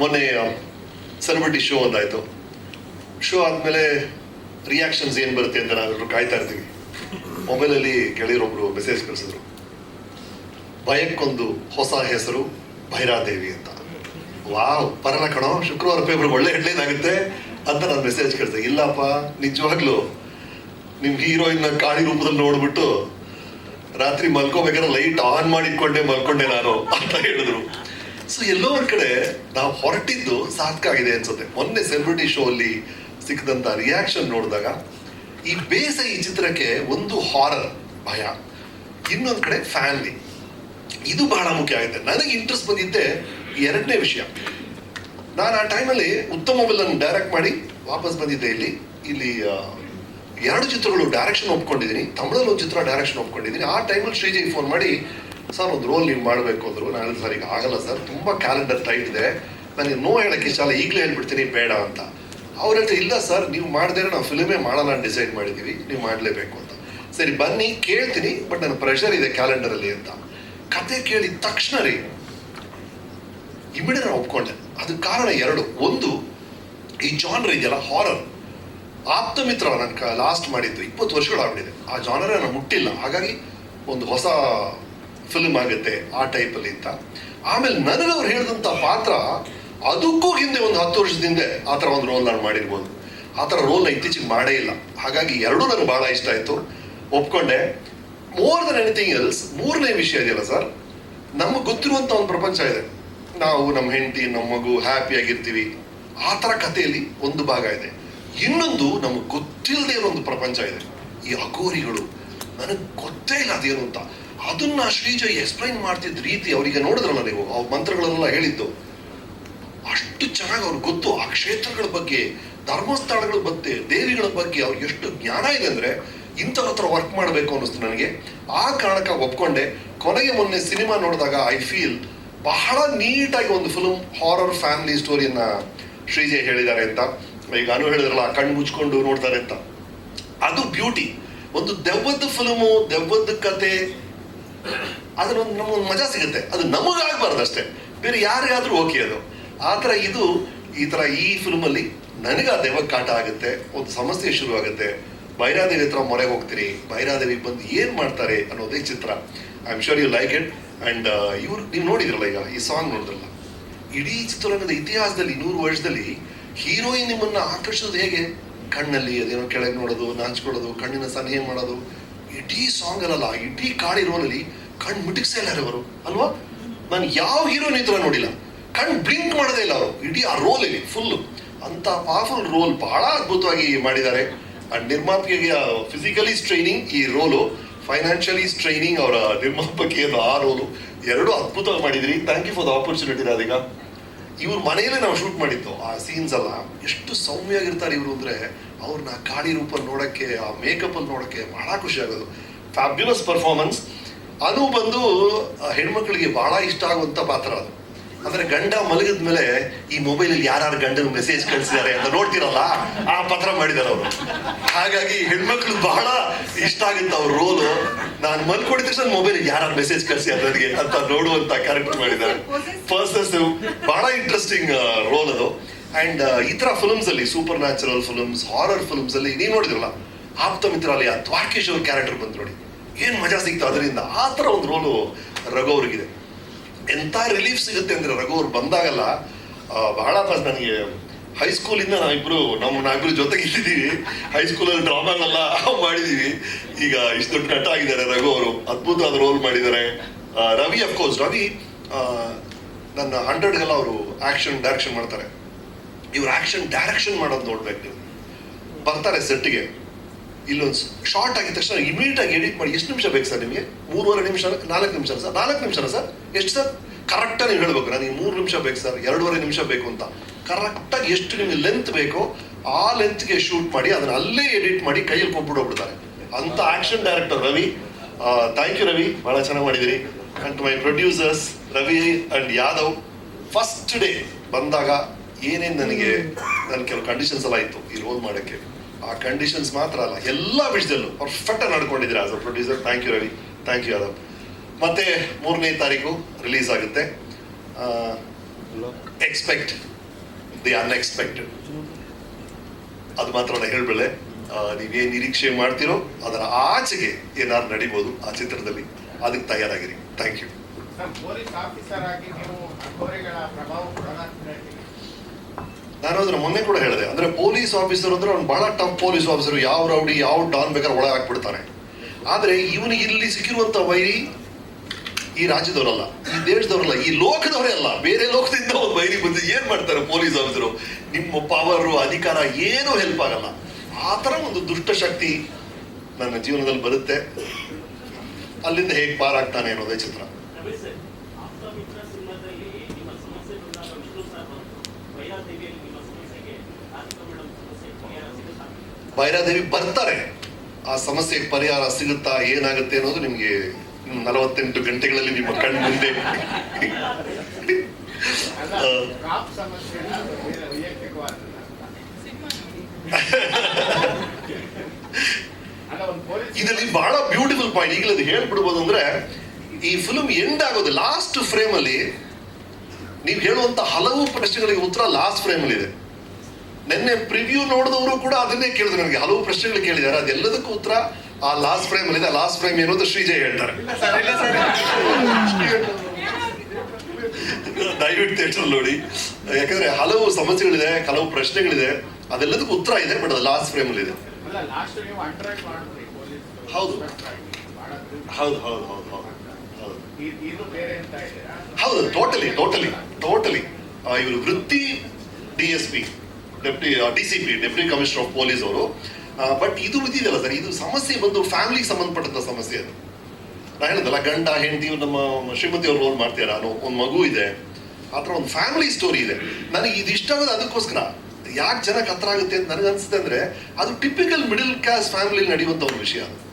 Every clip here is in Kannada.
ಮೊನ್ನೆ ಸೆಲೆಬ್ರಿಟಿ ಶೋ ಒಂದಾಯ್ತು. ಶೋ ಆದಮೇಲೆ ರಿಯಾಕ್ಷನ್ಸ್ ಏನು ಬರುತ್ತೆ ಅಂತ ನಾವೆಲ್ಲರೂ ಕಾಯ್ತಾ ಇರ್ತೀವಿ. ಮೊಬೈಲಲ್ಲಿ ಗೆಳೆಯರೊಬ್ರು ಮೆಸೇಜ್ ಕಳಿಸಿದ್ರು. ಭಯಕ್ಕೊಂದು ಹೊಸ ಹೆಸರು ಭೈರಾದೇವಿ ಅಂತ. ವಾವ್, ಪರನ ಕಣೋ, ಶುಕ್ರವಾರ ಪೇಪರ್ ಒಳ್ಳೆ ಹೆಡ್ಲೈನ್ ಆಗುತ್ತೆ ಅಂತ ನಾನು ಮೆಸೇಜ್ ಕಳಿಸಿದೆ. ಇಲ್ಲಪ್ಪ, ನಿಜವಾಗ್ಲೂ ನಿಮ್ ಹೀರೋಯಿನ್ ಕಾಳಿ ರೂಪದಲ್ಲಿ ನೋಡ್ಬಿಟ್ಟು ರಾತ್ರಿ ಮಲ್ಕೋಬೇಕಾದ್ರೆ ಲೈಟ್ ಆನ್ ಮಾಡಿಟ್ಕೊಂಡೆ ಮಲ್ಕೊಂಡೆ ನಾನು ಅಂತ ಹೇಳಿದ್ರು. ಸೊ ಎಲ್ಲೋ ಒಂದ್ ಕಡೆ ನಾವು ಹೊರಟಿದ್ದು ಸಾರ್ಥಕ ಆಗಿದೆ ಅನ್ಸುತ್ತೆ. ಮೊನ್ನೆ ಸೆಲೆಬ್ರಿಟಿ ಶೋ ಅಲ್ಲಿ ಸಿಕ್ಕದಂತ ರಿಯಾಕ್ಷನ್ ನೋಡಿದಾಗ ಈ ಬೇಸ ಈ ಚಿತ್ರಕ್ಕೆ ಒಂದು ಹಾರರ್ ಭಯ, ಇನ್ನೊಂದ್ ಕಡೆ ಫ್ಯಾಮಿಲಿ ಇದು ಬಹಳ ಮುಖ್ಯ ಆಗಿದೆ ನನಗೆ ಇಂಟ್ರೆಸ್ಟ್ ಬಂದಿದ್ದೆ ಎರಡನೇ ವಿಷಯ. ನಾನು ಆ ಟೈಮಲ್ಲಿ ಉತ್ತಮ ಅನ್ನು ಡೈರೆಕ್ಟ್ ಮಾಡಿ ವಾಪಸ್ ಬಂದಿದ್ದೆ ಇಲ್ಲಿ. ಇಲ್ಲಿ ಎರಡು ಚಿತ್ರಗಳು ಡೈರೆಕ್ಷನ್ ಒಪ್ಕೊಂಡಿದ್ದೀನಿ. ತಮಿಳಲ್ಲಿ ಒಂದು ಚಿತ್ರ ಡೈರೆಕ್ಷನ್ ಒಪ್ಕೊಂಡಿದ್ದೀನಿ. ಆ ಟೈಮಲ್ಲಿ ಶ್ರೀಜಯ್ ಫೋನ್ ಮಾಡಿ ಸರ್, ಒಂದು ರೋಲ್ ನೀವು ಮಾಡಬೇಕು ಅಂದ್ರು, ನಾನು ಸರ್, ಈಗ ಆಗಲ್ಲ ಸರ್, ತುಂಬ ಕ್ಯಾಲೆಂಡರ್ ಟೈಟ್ ಇದೆ. ನನಗೆ ನೋ ಹೇಳಕ್ಕೆ ಇಷ್ಟ ಅಲ್ಲ ಈಗಲೇ ಹೇಳ್ಬಿಡ್ತೀನಿ, ಬೇಡ ಅಂತ. ಅವ್ರ ಹೇಳ್ತಾರೆ, ಇಲ್ಲ ಸರ್, ನೀವು ಮಾಡಿದ್ರೆ ನಾವು ಫಿಲ್ಮೇ ಮಾಡಲ್ಲ ಅಂತ ಡಿಸೈಡ್ ಮಾಡಿದ್ದೀವಿ ನೀವು ಮಾಡಲೇಬೇಕು ಅಂತ. ಸರಿ, ಬನ್ನಿ, ಕೇಳ್ತೀನಿ ಬಟ್ ನನ್ನ ಪ್ರೆಷರ್ ಇದೆ ಕ್ಯಾಲೆಂಡರಲ್ಲಿ ಅಂತ. ಕತೆ ಕೇಳಿದ ತಕ್ಷಣ ರೀ, ಇಮಿಡಿಯೇಟ್ ಒಪ್ಕೊಂಡೆ. ಅದಕ್ಕೆ ಕಾರಣ ಎರಡು. ಒಂದು, ಈ ಜಾನರ್ ಇದೆಯಲ್ಲ ಹಾರರ್ ಆಪ್ತ ಮಿತ್ರ ನನ್ನ ಲಾಸ್ಟ್ ಮಾಡಿದ್ದು, ಇಪ್ಪತ್ತು ವರ್ಷಗಳಾಗ್ಬಿಟ್ಟಿದೆ. ಆ ಜಾನರ ನಾನು ಮುಟ್ಟಿಲ್ಲ. ಹಾಗಾಗಿ, ಒಂದು ಹೊಸ ಫಿಲ್ಮ್ ಆಗುತ್ತೆ ಆ ಟೈಪಲ್ಲಿ ಅಂತ. ಆಮೇಲೆ ಅವ್ರು ಹೇಳಿದಂಥ ಪಾತ್ರ ಅದಕ್ಕೂ ಹಿಂದೆ ಒಂದು ಹತ್ತು ವರ್ಷದ ಹಿಂದೆ ಆ ಥರ ಒಂದು ರೋಲ್ ನಾನು ಮಾಡಿರ್ಬೋದು. ಆ ಥರ ರೋಲ್ನ ಇತ್ತೀಚೆಗೆ ಮಾಡೇ ಇಲ್ಲ. ಹಾಗಾಗಿ ಎರಡೂ ನನಗೆ ಭಾಳ ಇಷ್ಟ ಆಯಿತು. ಒಪ್ಕೊಂಡೆ. ಮೋರ್ ದನ್ ಎನಿಥಿಂಗ್ ಎಲ್ಸ್ ಮೂರನೇ ವಿಷಯ ಇದೆಯಲ್ಲ ಸರ್ ನಮಗೆ ಗೊತ್ತಿರುವಂಥ ಒಂದು ಪ್ರಪಂಚ ಇದೆ. ನಾವು, ನಮ್ಮ ಹೆಂಡತಿ, ನಮ್ಮ ಮಗು ಹ್ಯಾಪಿ ಆಗಿರ್ತೀವಿ. ಆ ಥರ ಕಥೆಯಲ್ಲಿ ಒಂದು ಭಾಗ ಇದೆ. ಇನ್ನೊಂದು ನಮಗೆ ಗೊತ್ತಿಲ್ಲದೆ ಇರೋ ಒಂದು ಪ್ರಪಂಚ ಇದೆ. ಈ ಅಘೋರಿಗಳು, ನನಗೆ ಗೊತ್ತೇ ಇಲ್ಲ ಅದೇನು ಅಂತ. ಅದನ್ನ ಶ್ರೀಜಯ ಎಕ್ಸ್ಪ್ಲೈನ್ ಮಾಡ್ತಿದ್ದ ರೀತಿ ಅವರಿಗೆ ನೋಡಿದ್ರಲ್ಲ ನೀವು, ಅವ್ರ ಮಂತ್ರಗಳನ್ನೆಲ್ಲ ಹೇಳಿದ್ದು. ಅಷ್ಟು ಚೆನ್ನಾಗಿ ಅವ್ರಿಗೆ ಗೊತ್ತು. ಆ ಕ್ಷೇತ್ರಗಳ ಬಗ್ಗೆ, ಧರ್ಮಸ್ಥಳಗಳ ಬಗ್ಗೆ, ದೇವಿಗಳ ಬಗ್ಗೆ ಅವ್ರಿಗೆ ಎಷ್ಟು ಜ್ಞಾನ ಇದೆ ಅಂದ್ರೆ ಇಂಥವ್ರ ಹತ್ರ ವರ್ಕ್ ಮಾಡಬೇಕು ಅನ್ನಿಸ್ತು ನನಗೆ. ಆ ಕಾರಣಕ್ಕೆ ಒಪ್ಕೊಂಡೆ. ಕೊನೆಗೆ ಮೊನ್ನೆ ಸಿನಿಮಾ ನೋಡಿದಾಗ ಐ ಫೀಲ್ ಬಹಳ ನೀಟಾಗಿ ಒಂದು ಫಿಲ್ಮ್ ಹಾರರ್ ಫ್ಯಾಮಿಲಿ ಸ್ಟೋರಿಯನ್ನ ಶ್ರೀಜಯ್ ಹೇಳಿದ್ದಾರೆ ಅಂತ. ಈಗ ಅನು ಹೇಳಿದ್ರಲ್ಲ ಕಣ್ಣು ಮುಚ್ಕೊಂಡು ನೋಡ್ತಾರೆ ಅಂತ. ಅದು ಬ್ಯೂಟಿ ಒಂದು ದೆವ್ವದ ಫಿಲ್ಮು ದೆವ್ವದ ಕತೆ ಅದನ್ನೊಂದು ನಮಗೊಂದು ಮಜಾ ಸಿಗುತ್ತೆ. ಅದು ನಮಗಾಗಬಾರ್ದು ಅಷ್ಟೇ ಬೇರೆ ಯಾರಿಗಾದ್ರೂ ಓಕೆ ಅದು. ಆ ಥರ ಇದು, ಈ ಥರ ಈ ಫಿಲ್ಮಲ್ಲಿ ನನಗೆ ಆ ದೆವ್ವದ ಕಾಟ ಆಗುತ್ತೆ, ಒಂದು ಸಮಸ್ಯೆ ಶುರು ಆಗುತ್ತೆ. ಬೈರಾದೇವಿ ಹತ್ರ ಮೊರೆಗೆ ಹೋಗ್ತೀರಿ ಭೈರಾದೇವಿ ಬಂದು ಏನು ಮಾಡ್ತಾರೆ ಅನ್ನೋದೇ ಚಿತ್ರ. I am sure you like it and ಇವ್ರು, ನೀವು ನೋಡಿದ್ರಲ್ಲ ಈಗ, ಈ ಸಾಂಗ್ ನೋಡಿದ್ರಲ್ಲ. ಇಡೀ ಚಿತ್ರರಂಗದ ಇತಿಹಾಸದಲ್ಲಿ, ನೂರು ವರ್ಷದಲ್ಲಿ ಹೀರೋಯಿನ್ ನಿಮ್ಮನ್ನ ಆಕರ್ಷಿಸೋದು ಹೇಗೆ? ಕಣ್ಣಲ್ಲಿ ಅದೇನೋ ಕೆಳಗೆ ನೋಡೋದು, ನಾಚ್ಕೊಳ್ಳೋದು, ಕಣ್ಣಿನ ಸನ್ಹೆ ಮಾಡೋದು ಇಡೀ ಸಾಂಗ್ ಅಲ್ಲಲ್ಲ ಇಡೀ ಕಾಡಿ ರೋಲಲ್ಲಿ ಕಣ್ಣು ಮುಟಿಕ್ಸೇ ಇಲ್ಲ ಅವರು ಅಲ್ವಾ? ನಾನು ಯಾವ ಹೀರೋಯಿನ್ ನಿಂತರ ನೋಡಿಲ್ಲ. ಕಣ್ ಬ್ಲಿಂಕ್ ಮಾಡೋದೇ ಇಲ್ಲ ಅವರು. ಇಡೀ ಆ ರೋಲಲ್ಲಿ ಫುಲ್ ಅಂತ ಪವರ್ಫುಲ್ ರೋಲ್ ಬಹಳ ಅದ್ಭುತವಾಗಿ ಮಾಡಿದ್ದಾರೆ. ಅಂಡ್ ನಿರ್ಮಾಪಕಿಗೆ ಫಿಸಿಕಲಿ ಸ್ಟ್ರೈನಿಂಗ್ ಈ ರೋಲು ಫೈನಾನ್ಷಿಯಲಿ ಸ್ಟ್ರೈನಿಂಗ್ ಅವರ ನಿರ್ಮಾಪಕಿಯನ್ನು ಆ ರೋಲು. ಎರಡೂ ಅದ್ಭುತವಾಗಿ ಮಾಡಿದ್ರಿ thank you for the opportunity Radhika ಇವ್ರ ಮನೆಯಲ್ಲಿ ನಾವು ಶೂಟ್ ಮಾಡಿದ್ದು. ಆ ಸೀನ್ಸ್ ಎಲ್ಲ ಎಷ್ಟು ಸೌಮ್ಯಾಗಿರ್ತಾರೆ ಇವರು ಅಂದ್ರೆ ಅವ್ರನ್ನ ಗಾಡಿ ರೂಪ ನೋಡಕ್ಕೆ, ಆ ಮೇಕಪ್ ಅಲ್ಲಿ ನೋಡಕ್ಕೆ ಬಹಳ ಖುಷಿ ಆಗೋದು. ಫ್ಯಾಬ್ಯುಲಸ್ ಪರ್ಫಾರ್ಮೆನ್ಸ್ ಅದು ಬಂದು ಹೆಣ್ಮಕ್ಳಿಗೆ ಬಹಳ ಇಷ್ಟ ಆಗುವಂಥ ಪಾತ್ರ ಅದು. ಅಂದ್ರೆ ಗಂಡ ಮಲಗಿದ ಮೇಲೆ ಈ ಮೊಬೈಲ್ ಅಲ್ಲಿ ಯಾರು ಗಂಡನ ಮೆಸೇಜ್ ಕಳಿಸಿದ್ದಾರೆ ಅಂತ ನೋಡ್ತಿರಲ್ಲ, ಆ ಪಾತ್ರ ಮಾಡಿದಾರೆ ಅವರು. ಹಾಗಾಗಿ ಹೆಣ್ಮಕ್ಳು ಬಹಳ ಇಷ್ಟ ಆಗಿತ್ತು ಅವ್ರ ರೋಲು ನಾನು ಮಲ್ಕೊಂಡಿದ ತಕ್ಷಣ ಮೊಬೈಲ್ ಯಾರು ಮೆಸೇಜ್ ಕಳಿಸಿ ಅದ್ರಿಗೆ ಅಂತ ನೋಡುವಂತ ಕ್ಯಾರೆಕ್ಟರ್ ಮಾಡಿದ್ದಾರೆ. ಫಸ್ಟ್ ಬಹಳ ಇಂಟ್ರೆಸ್ಟಿಂಗ್ ರೋಲ್ ಅದು. ಅಂಡ್ ಈ ತರ ಫಿಲ್ಮ್ಸ್ ಅಲ್ಲಿ supernatural films horror films ಅಲ್ಲಿ ನೀವು ನೋಡಿದ್ರಲ್ಲ, ಆಪ್ತ ಮಿತ್ರ ಅಲ್ಲಿ ಆ ದ್ವಾರಕೇಶ್ ಅವ್ರ ಕ್ಯಾರೆಕ್ಟರ್ ಬಂದು ನೋಡಿ. ಏನ್ ಮಜಾ ಸಿಗ್ತು ಅದರಿಂದ? ಆ ತರ ಒಂದು ರೋಲು ರಘು ಅವ್ರಿಗಿದೆ. ಎಂತ ರಿಲೀಫ್ ಸಿಗುತ್ತೆ ಅಂದ್ರೆ ರಘು ಅವ್ರು ಬಂದಾಗಲ್ಲ ಬಹಳ ನನಗೆ ಹೈಸ್ಕೂಲಿಂದ ನಾವಿಬ್ರು, ನಮ್ಮ ನಾವಿಬ್ರು ಜೊತೆಗೆ ಇದ್ದಿದ್ದೀವಿ. ಹೈಸ್ಕೂಲಲ್ಲಿ ಡ್ರಾಮಾನೆಲ್ಲ ಮಾಡಿದೀವಿ ಈಗ ಇಷ್ಟು ದೊಡ್ಡ ನಟ ಆಗಿದ್ದಾರೆ ರಘು ಅವರು. ಅದ್ಭುತವಾದ ರೋಲ್ ಮಾಡಿದ್ದಾರೆ. ರವಿ ಅಫ್ಕೋರ್ಸ್ ರವಿ ನನ್ನ ಹಂಡ್ರೆಡ್ಗೆಲ್ಲ ಅವರು ಆಕ್ಷನ್ ಡೈರೆಕ್ಷನ್ ಮಾಡ್ತಾರೆ. ಇವ್ರು ಆಕ್ಷನ್ ಡೈರೆಕ್ಷನ್ ಮಾಡೋದು ನೋಡ್ಬೇಕು. ನೀವು ಬರ್ತಾರೆ ಸೆಟ್ಗೆ ಇಲ್ಲೊಂದು ಶಾರ್ಟ್ ಆಗಿದ ತಕ್ಷಣ ಇಮಿಡಿಯೇಟ್ ಆಗಿ ಎಡಿಟ್ ಮಾಡಿ, ಎಷ್ಟು ನಿಮಿಷ ಬೇಕು ಸರ್ ನಿಮಗೆ? ಮೂರುವರೆ ನಿಮಿಷ, ನಾಲ್ಕು ನಿಮಿಷ ಸರ್? ನಾಲ್ಕು ನಿಮಿಷನ ಸರ್? ಎಷ್ಟು ಸರ್? ಕರೆಕ್ಟಾಗಿ ನೀವು ಹೇಳ್ಬೇಕು. ನನಗೆ ಮೂರು ನಿಮಿಷ ಬೇಕು ಸರ್, ಎರಡೂವರೆ ನಿಮಿಷ ಬೇಕು ಅಂತ. ಕರೆಕ್ಟಾಗಿ ಎಷ್ಟು ನಿಮಗೆ ಲೆಂತ್ ಬೇಕೋ ಆ ಲೆಂತ್ಗೆ ಶೂಟ್ ಮಾಡಿ, ಅದನ್ನ ಅಲ್ಲೇ ಎಡಿಟ್ ಮಾಡಿ ಕೈಯಲ್ಲಿ ಕೊಟ್ಬಿಡೋಗ್ಬಿಡ್ತಾರೆ ಅಂತ action director Ravi thank you Ravi ಭಾಳ ಚೆನ್ನಾಗಿ ಮಾಡಿದಿರಿ. And my producers Ravi and Yadav first day ಬಂದಾಗ ಏನೇನು ನನಗೆ ನನ್ನ ಕೆಲವು ಕಂಡೀಷನ್ಸ್ ಎಲ್ಲ ಇತ್ತು ಈ ರೋಲ್ ಮಾಡೋಕ್ಕೆ. ಆ ಕಂಡೀಷನ್ಸ್ ಮಾತ್ರ ಅಲ್ಲ, ಎಲ್ಲ ವಿಷಯದಲ್ಲೂ ಪರ್ಫೆಕ್ಟ್ ಆಗಿ ನಡ್ಕೊಂಡಿದ್ದೀರಾ as a producer thank you Ravi thank you Yadav. ಮತ್ತೆ ಮೂರನೇ ತಾರೀಕು ರಿಲೀಸ್ ಆಗುತ್ತೆ. ಎಕ್ಸ್ಪೆಕ್ಟ್ ದಿ ಅನ್ಎಕ್ಸ್ಪೆಕ್ಟೆಡ್ ಅದು ಮಾತ್ರ ನಾನು ಹೇಳ್ಬೇಳೆ ನೀವೇ ನಿರೀಕ್ಷೆ ಮಾಡ್ತಿರೋ ಅದರ ಆಚೆಗೆ ಏನಾದ್ರು ನಡಿಬೋದು ಆ ಚಿತ್ರದಲ್ಲಿ. ಅದಕ್ಕೆ ತಯಾರಾಗಿರಿ. ಥ್ಯಾಂಕ್ ಯು ನಾನು ಅದನ್ನ ಮೊನ್ನೆ ಕೂಡ ಹೇಳಿದೆ. ಅಂದ್ರೆ ಪೊಲೀಸ್ ಆಫೀಸರ್ ಅಂದ್ರೆ ಅವ್ನು ಬಹಳ ಟಫ್ ಪೊಲೀಸ್ ಆಫೀಸರ್. ಯಾವ ರೌಡಿ ಯಾವ ಡಾನ್ ಬೇಕಾದ್ರೆ ಒಳಗೆ ಹಾಕ್ಬಿಡ್ತಾನೆ. ಆದ್ರೆ ಇವನಿಗೆ ಇಲ್ಲಿ ಸಿಕ್ಕಿರುವಂತ ವೈರಿ ಈ ರಾಜ್ಯದವರಲ್ಲ, ಈ ದೇಶದವರಲ್ಲ, ಈ ಲೋಕದವರೇ ಅಲ್ಲ. ಬೇರೆ ಲೋಕದಿಂದ ಒಂದು ಬೈರಿ ಬಂದು ಏನ್ ಮಾಡ್ತಾರೆ ಪೊಲೀಸ್ ಆಫೀಸರು? ನಿಮ್ಮ ಪವರ್ ಅಧಿಕಾರ ಏನೂ ಹೆಲ್ಪ್ ಆಗಲ್ಲ. ಆ ಒಂದು ಒಂದು ದುಷ್ಟಶಕ್ತಿ ನನ್ನ ಜೀವನದಲ್ಲಿ ಬರುತ್ತೆ. ಅಲ್ಲಿಂದ ಹೇಗೆ ಪಾರಾಗ್ತಾನೆ ಅನ್ನೋದೇ ಚಿತ್ರ? ಭೈರಾದೇವಿ ಬರ್ತಾರೆ. ಆ ಸಮಸ್ಯೆಗೆ ಪರಿಹಾರ ಸಿಗುತ್ತಾ ಏನಾಗುತ್ತೆ ಅನ್ನೋದು ನಿಮ್ಗೆ ನಲವತ್ತೆಂಟು ಗಂಟೆಗಳಲ್ಲಿ ನಿಮ್ಮ ಕಣ್ಣು ಮುಂದೆ ಇದರಲ್ಲಿ ಬಹಳ ಬ್ಯೂಟಿಫುಲ್ ಪಾಯಿಂಟ್ ಈಗಲೇ ಅದು ಹೇಳ್ಬಿಡ್ಬೋದು ಅಂದ್ರೆ ಈ ಫಿಲ್ಮ್ ಎಂಡ್ ಆಗೋದು ಲಾಸ್ಟ್ ಫ್ರೇಮ್ ಅಲ್ಲಿ ನೀವು ಹೇಳುವಂತ ಹಲವು ಪ್ರಶ್ನೆಗಳಿಗೆ ಉತ್ತರ ಲಾಸ್ಟ್ ಫ್ರೇಮ್ ಅಲ್ಲಿ ಇದೆ. ನಿನ್ನೆ ಪ್ರಿವ್ಯೂ ನೋಡಿದವರು ಕೂಡ ಅದನ್ನೇ ಕೇಳಿದ್ರು ನನಗೆ. ಹಲವು ಪ್ರಶ್ನೆಗಳು ಕೇಳಿದ್ದಾರೆ. ಅದೆಲ್ಲದಕ್ಕೂ ಉತ್ತರ ಆ ಲಾಸ್ಟ್ ಫ್ರೇಮ್ ಅಲ್ಲಿ ಇದೆ ಲಾಸ್ಟ್ ಫ್ರೇಮ್ ಏನು ಅಂತ ಶ್ರೀಜಯ್ ಹೇಳ್ತಾರೆ. ಸರ್ ಇಲ್ಲ ಸರ್. ದಯವಿಟ್ಟು ಥಿಯೇಟರ್ ನೋಡಿ. ಯಾಕಂದ್ರೆ ಹಲವು ಸಮಸ್ಯೆಗಳಿದೆ ಹಲವು ಪ್ರಶ್ನೆಗಳಿದೆ. ಅದೆಲ್ಲದಕ್ಕೂ ಉತ್ತರ ಇದೆ ಬಟ್ ಅದು ಲಾಸ್ಟ್ ಫ್ರೇಮ್ ಅಲ್ಲಿ ಇದೆ. ಹೌದು. ಬಹಳ ಹೌದು ಹೌದು ಹೌದು ಹೌದು ಹೌದು. ಬೇರೆ ಅಂತ ಇದ್ದೀರಾ ಹೌದು ಟೋಟಲಿ ಟೋಟಲಿ ಟೋಟಲಿ ಇವರು ವೃತ್ತಿ D S P deputy D C P deputy commissioner of police ಅವರು ಬಟ್ ಇದು ಬಿದ್ದಿದೆಯಲ್ಲ ಸರ್, ಇದು ಸಮಸ್ಯೆ ಬಂದು ಫ್ಯಾಮಿಲಿಗೆ ಸಂಬಂಧಪಟ್ಟಂತ ಸಮಸ್ಯೆ ಅದು. ನಾ ಹೇಳಿದಲ್ಲ ಗಂಡ, ಹೆಂಡತಿ ನಮ್ಮ ಶ್ರೀಮತಿ ಅವ್ರು ರೋಲ್ ಮಾಡ್ತೀರಾ? ಅನ್ನೋ ಒಂದು ಮಗು ಇದೆ. ಆ ಥರ ಒಂದು ಫ್ಯಾಮಿಲಿ ಸ್ಟೋರಿ ಇದೆ. ನನಗೆ ಇದು ಇಷ್ಟ ಆಗೋದು ಅದಕ್ಕೋಸ್ಕರ, ಯಾಕೆ ಜನಕ್ಕೆ ಹತ್ರ ಆಗುತ್ತೆ ಅಂತ ನನಗೆ ಅನ್ಸುತ್ತೆ ಅಂದ್ರೆ, ಅದು ಟಿಪಿಕಲ್ ಮಿಡಲ್ ಕ್ಲಾಸ್ ಫ್ಯಾಮಿಲಿ ನಡೆಯುವಂಥ ಒಂದು ವಿಷಯ ಅದು.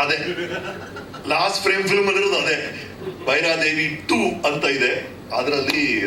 ಅದೇ. ಲಾಸ್ಟ್ ಫ್ರೇಮ್ ಫಿಲ್ಮ್ ಅಲ್ಲಿರೋದು ಅದೇ. ಭೈರಾದೇವಿ ಟೂ ಅಂತ ಇದೆ. ಅದರಲ್ಲಿ